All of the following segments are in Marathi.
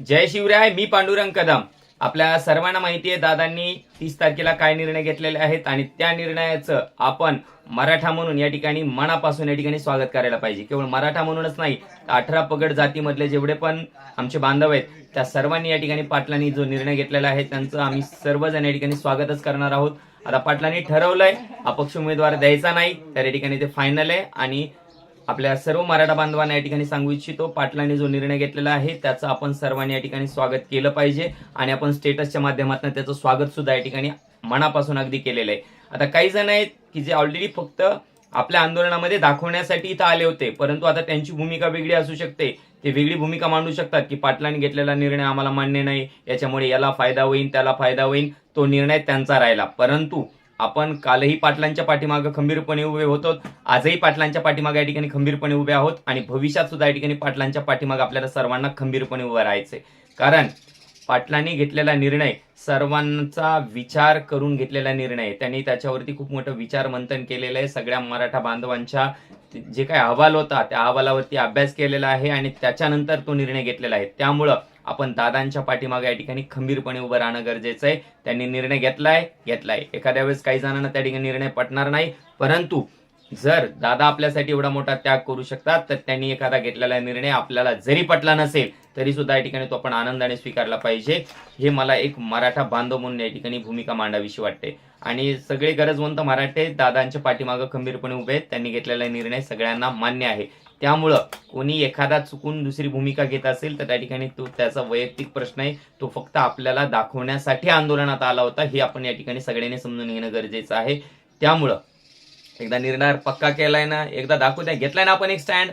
जय शिवराय मी पांडुरंग कदम. आपल्या सर्वांना माहिती आहे दादांनी तीस तारखेला काय निर्णय घेतलेले आहेत आणि त्या निर्णयाचं आपण मराठा म्हणून या ठिकाणी मनापासून या ठिकाणी स्वागत करायला पाहिजे. केवळ मराठा म्हणूनच नाही अठरा पगड जातीमधले जेवढे पण आमचे बांधव आहेत त्या सर्वांनी या ठिकाणी पाटलांनी जो निर्णय घेतलेला आहे त्यांचं आम्ही सर्वजण या ठिकाणी स्वागतच करणार आहोत. आता पाटलांनी ठरवलंय अपक्ष उमेदवार द्यायचा नाही तर या ठिकाणी ते फायनल आहे आणि आपल्या सर्व मराठा बांधवांना या ठिकाणी सांगू इच्छितो पाटलांनी जो निर्णय घेतलेला आहे त्याचं आपण सर्वांनी या ठिकाणी स्वागत केलं पाहिजे आणि आपण स्टेटसच्या माध्यमातून त्याचं स्वागत सुद्धा या ठिकाणी मनापासून अगदी केलेलं आहे. आता काही जण आहेत की जे ऑलरेडी फक्त आपल्या आंदोलनामध्ये दाखवण्यासाठी इथं आले होते परंतु आता त्यांची भूमिका वेगळी असू शकते. ते वेगळी भूमिका मांडू शकतात की पाटलांनी घेतलेला निर्णय आम्हाला मान्य नाही याच्यामुळे याला फायदा होईल त्याला फायदा होईल तो निर्णय त्यांचा राहिला. परंतु आपण कालही पाटलांच्या पाठीमागं खंबीरपणे उभे होतो. आजही पाटलांच्या पाठीमागे या ठिकाणी खंबीरपणे उभे आहोत आणि भविष्यात सुद्धा या ठिकाणी पाटलांच्या पाठीमागे आपल्याला सर्वांना खंबीरपणे उभं राहायचंय. कारण पाटलांनी घेतलेला निर्णय सर्वांचा विचार करून घेतलेला निर्णय. त्यांनी त्याच्यावरती खूप मोठं विचार मंथन केलेलं आहे. सगळ्या मराठा बांधवांच्या जे काही अहवाल होता त्या अहवालावरती अभ्यास केलेला आहे आणि त्याच्यानंतर तो निर्णय घेतलेला आहे. त्यामुळं आपण दादांच्या पाठीमागे या ठिकाणी खंबीरपणे उभं राहणं गरजेचं आहे. त्यांनी निर्णय घेतलाय घेतलाय. एखाद्या वेळेस काही जणांना त्या ठिकाणी निर्णय पटणार नाही परंतु जर दादा आपल्यासाठी एवढा मोठा त्याग करू शकतात तर त्यांनी एखादा घेतलेला निर्णय आपल्याला जरी पटला नसेल तरी सुद्धा या ठिकाणी तो आपण आनंदाने स्वीकारला पाहिजे. हे मला एक मराठा बांधव म्हणून या ठिकाणी भूमिका मांडावीशी वाटते. आणि सगळे गरजवंत मराठे दादांच्या पाठीमागं खंबीरपणे उभे आहेत. त्यांनी घेतलेला निर्णय सगळ्यांना मान्य आहे. त्यामुळं कोणी एखादा चुकून दुसरी भूमिका घेत असेल तर त्या ठिकाणी तो त्याचा वैयक्तिक प्रश्न आहे. तो फक्त आपल्याला दाखवण्यासाठी आंदोलनात आला होता. हे आपण या ठिकाणी सगळ्यांनी समजून घेणं गरजेचं आहे. त्यामुळं एकदा निर्णय पक्का केलाय ना? एकदा दाखवू द्या. घेतलाय ना आपण एक स्टँड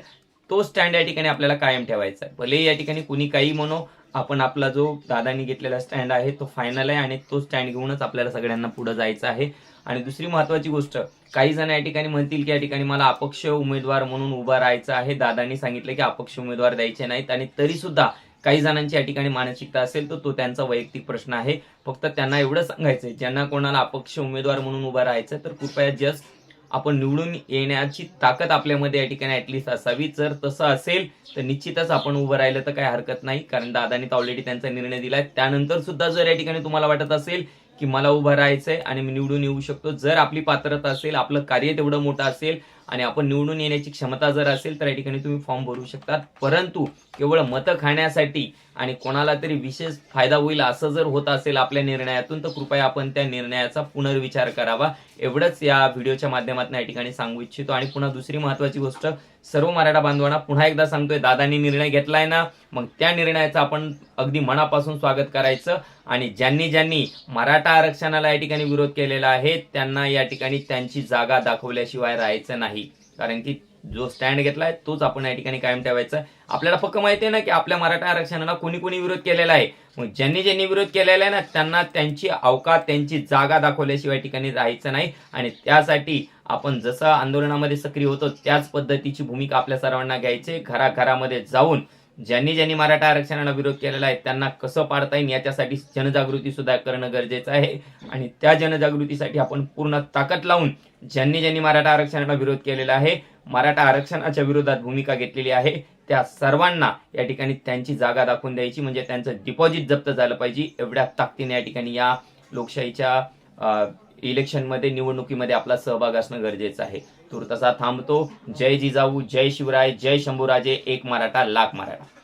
तो स्टँड या ठिकाणी आपल्याला कायम ठेवायचा आहे. भले या ठिकाणी कुणी काही म्हणो आपण आपला जो दादांनी घेतलेला स्टँड आहे तो फायनल आहे आणि तो स्टँड घेऊनच आपल्याला सगळ्यांना पुढे जायचं आहे. आणि दुसरी महत्वाची गोष्ट काही जण या ठिकाणी म्हणतील की या ठिकाणी मला अपक्ष उमेदवार म्हणून उभा राहायचं आहे. दादांनी सांगितलं की अपक्ष उमेदवार द्यायचे नाहीत आणि तरी सुद्धा काही जणांची या ठिकाणी मानसिकता असेल तर तो त्यांचा वैयक्तिक प्रश्न आहे. फक्त त्यांना एवढं सांगायचंय ज्यांना कोणाला अपक्ष उमेदवार म्हणून उभा राहायचं तर कृपया जस्ट आपण निवडून येण्याची ताकद आपल्यामध्ये या ठिकाणी ॲटलिस्ट असावी. जर तसं असेल तर निश्चितच आपण उभं राहिलं तर काही हरकत नाही. कारण दादानी तर ऑलरेडी त्यांचा निर्णय दिलाय. त्यानंतर सुद्धा जर या ठिकाणी तुम्हाला वाटत असेल की मला उभं राहायचंय आणि मी निवडून येऊ शकतो जर आपली पात्रता असेल आपलं कार्य तेवढं मोठं असेल आणि आपण निवडून येण्याची क्षमता जर असेल तर या ठिकाणी तुम्ही फॉर्म भरू शकतात. परंतु केवळ मतं खाण्यासाठी आणि कोणाला तरी विशेष फायदा होईल असं जर होत असेल आपल्या निर्णयातून तर कृपया आपण त्या निर्णयाचा पुनर्विचार करावा. एवढंच या व्हिडिओच्या माध्यमातून या ठिकाणी सांगू इच्छितो. आणि पुन्हा दुसरी महत्वाची गोष्ट सर्व मराठा बांधवांना पुन्हा एकदा सांगतोय दादांनी निर्णय घेतलाय ना? मग त्या निर्णयाचं आपण अगदी मनापासून स्वागत करायचं. आणि ज्यांनी ज्यांनी मराठा आरक्षणाला या ठिकाणी विरोध केलेला आहे त्यांना या ठिकाणी त्यांची जागा दाखवल्याशिवाय राहायचं नाही. कारण की जो स्टँड घेतलाय तोच आपण या ठिकाणी कायम ठेवायचा. आपल्याला फक्त माहिती आहे ना की आपल्या मराठा आरक्षणाला कोणी कोणी विरोध केलेला आहे. मग ज्यांनी ज्यांनी विरोध केलेला आहे ना त्यांना त्यांची अवकात त्यांची जागा दाखवल्याशिवाय या ठिकाणी राहायचं नाही. आणि त्यासाठी आपण जसं आंदोलनामध्ये सक्रिय होतो त्याच पद्धतीची भूमिका आपल्या सर्वांना घ्यायची घराघरामध्ये जाऊन ज्यांनी ज्यांनी मराठा आरक्षणाला विरोध केलेला आहे त्यांना कसं पाडता येईल याच्यासाठी जनजागृती सुद्धा करणं गरजेचं आहे. आणि त्या जनजागृतीसाठी आपण पूर्ण ताकद लावून ज्यांनी ज्यांनी मराठा आरक्षणाला विरोध केलेला आहे मराठा आरक्षणाच्या विरोधात भूमिका घेतलेली आहे. त्या सर्वांना या ठिकाणी त्यांची जागा दाखवून द्यायची म्हणजे त्यांचं डिपॉझिट जप्त झालं पाहिजे एवढ्या ताकदीने या ठिकाणी या लोकशाहीच्या इलेक्शनमध्ये निवडणुकीमध्ये आपला सहभाग असणं गरजेचं आहे. तूर्तसा थांबतो. जय जिजाऊ जय शिवराय जय शंभूराजे एक मराठा लाख मराठा.